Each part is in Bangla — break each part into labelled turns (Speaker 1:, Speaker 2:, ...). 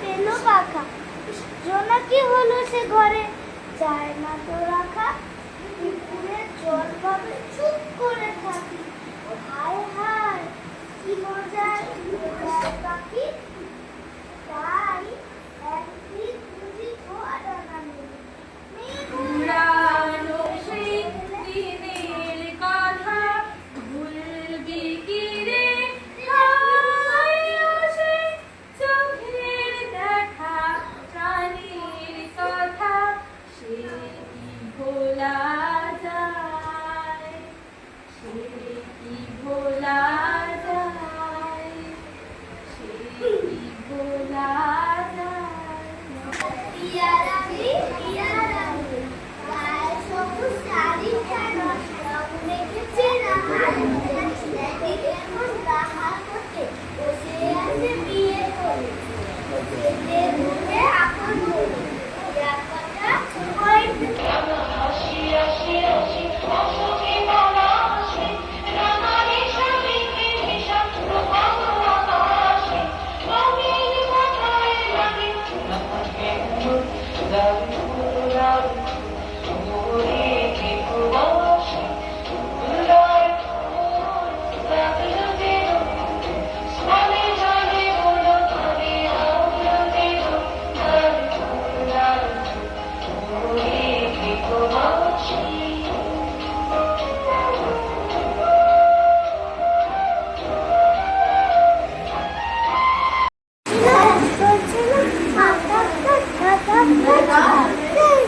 Speaker 1: পেল পাখা জোনাকি হলো সে ঘরে। চায় না তো রাখা পুকুরের জল ভাবে চুপ করে থাকি। হায় হায়, কি মজার পাখি তাই একদিন বুঝি ঘর আনালো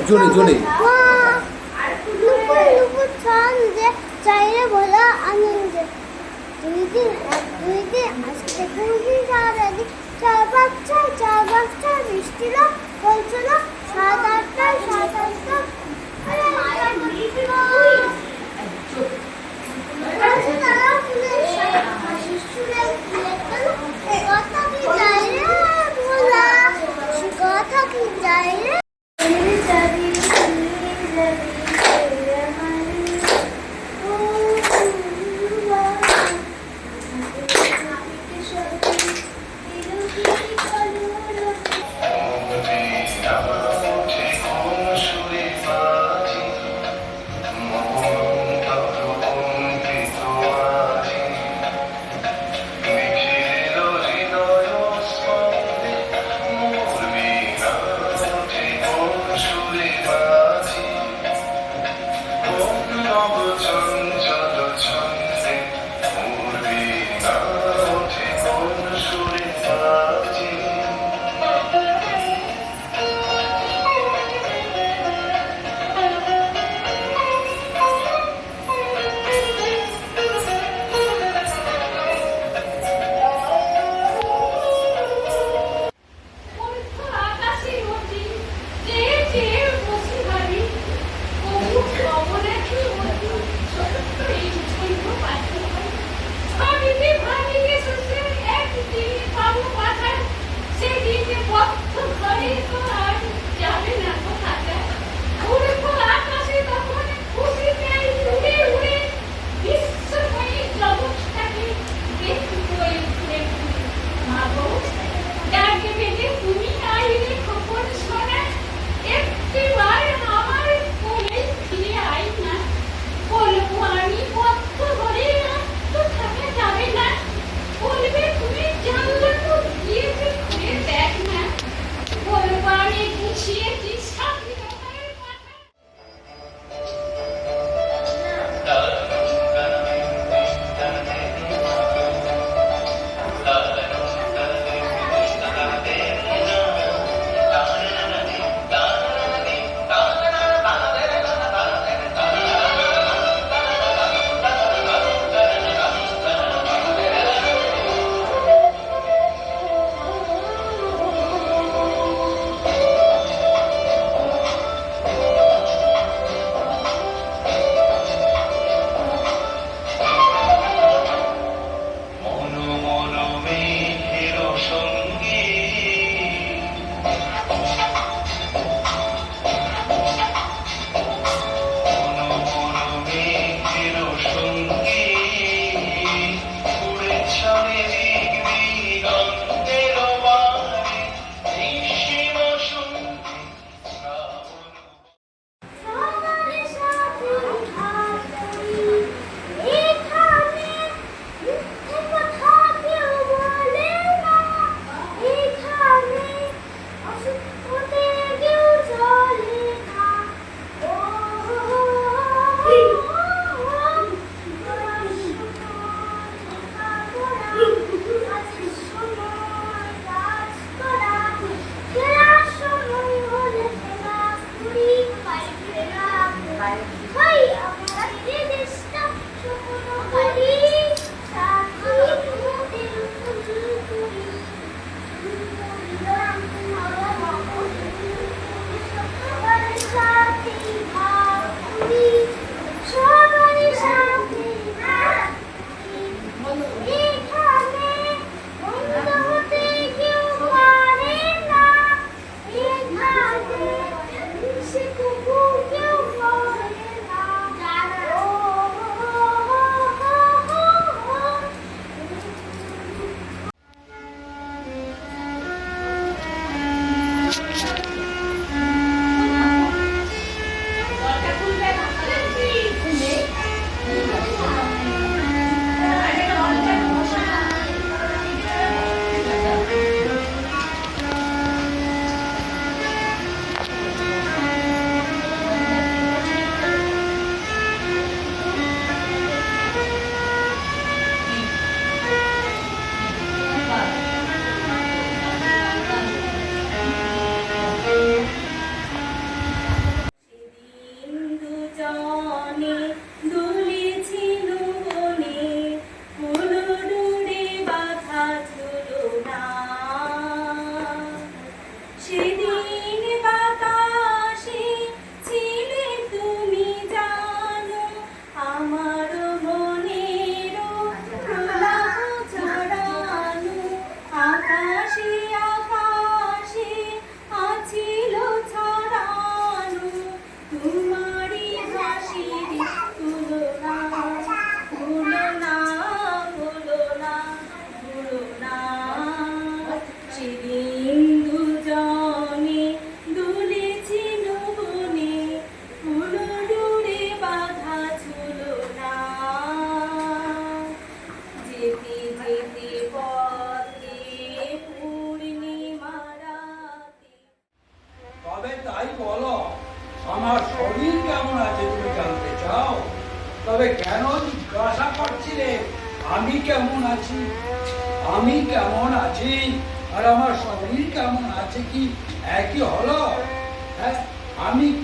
Speaker 2: জোরে, জোরে।
Speaker 1: চাইরে বলা আনন্দে দুই দিন এক দুই দিন আজকে খুবই সারাদিন চার পাঁচ ছয় চার পাঁচ ছয় বৃষ্টি না বলছিল সাত আটটায় সাত আটটা আরে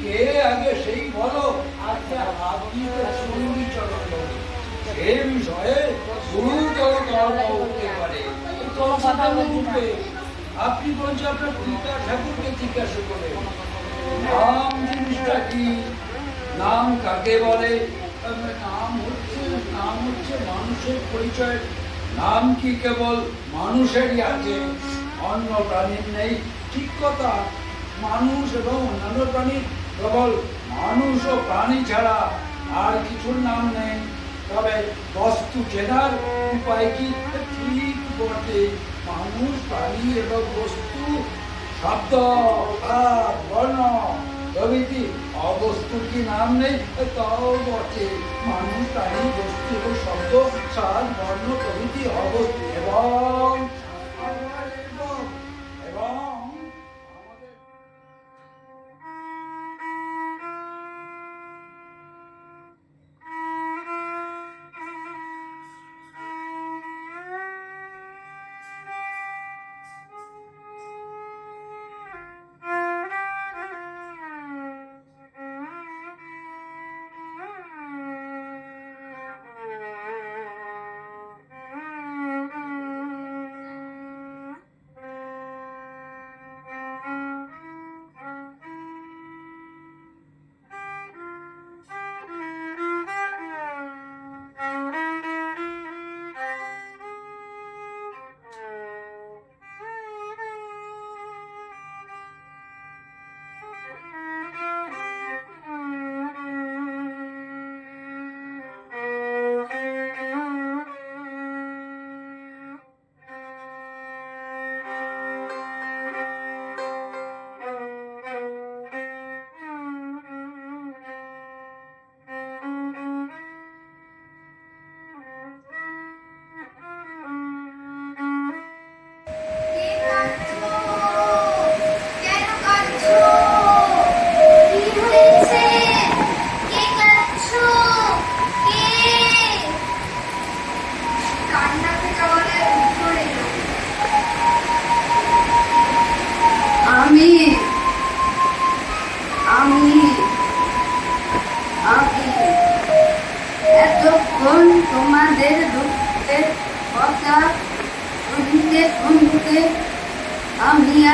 Speaker 1: কে
Speaker 2: আগে সেই বলো? আজকে আপনি তো সঙ্গী চলো সে বিষয়ে গুরুতর তর্ক উঠতে পারে। আপনি বলছেন আপনার পিতা ঠাকুরকে জিজ্ঞাসা করে নাম জিনিসটা কি? নাম কাকে বলে? নাম হচ্ছে নাম হচ্ছে মানুষের পরিচয়। নাম কি কেবল মানুষেরই আছে? অন্য প্রাণীর নেই। ঠিক কথা মানুষ এবং অন্যান্য প্রাণীর কেবল মানুষ ও প্রাণী ছাড়া আর কিছুর নাম নেই। তবে বস্তু চেনার উপায় কি? ঠিক বটে। মানুষ, প্রাণী এবং বস্তু, শব্দ বর্ণ, প্রভৃতি অবস্তুর কি নাম নেই? তাও বটে। মানুষ, প্রাণী, বস্তু এবং শব্দ, সার, বর্ণ, প্রভৃতি অবস্থু এবং এবং
Speaker 3: আমি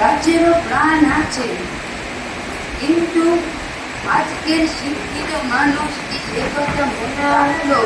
Speaker 3: রাজ্যেরও প্রাণ আছে। কিন্তু আজকের শিক্ষিত মানুষ কি সে কথা মনে হলো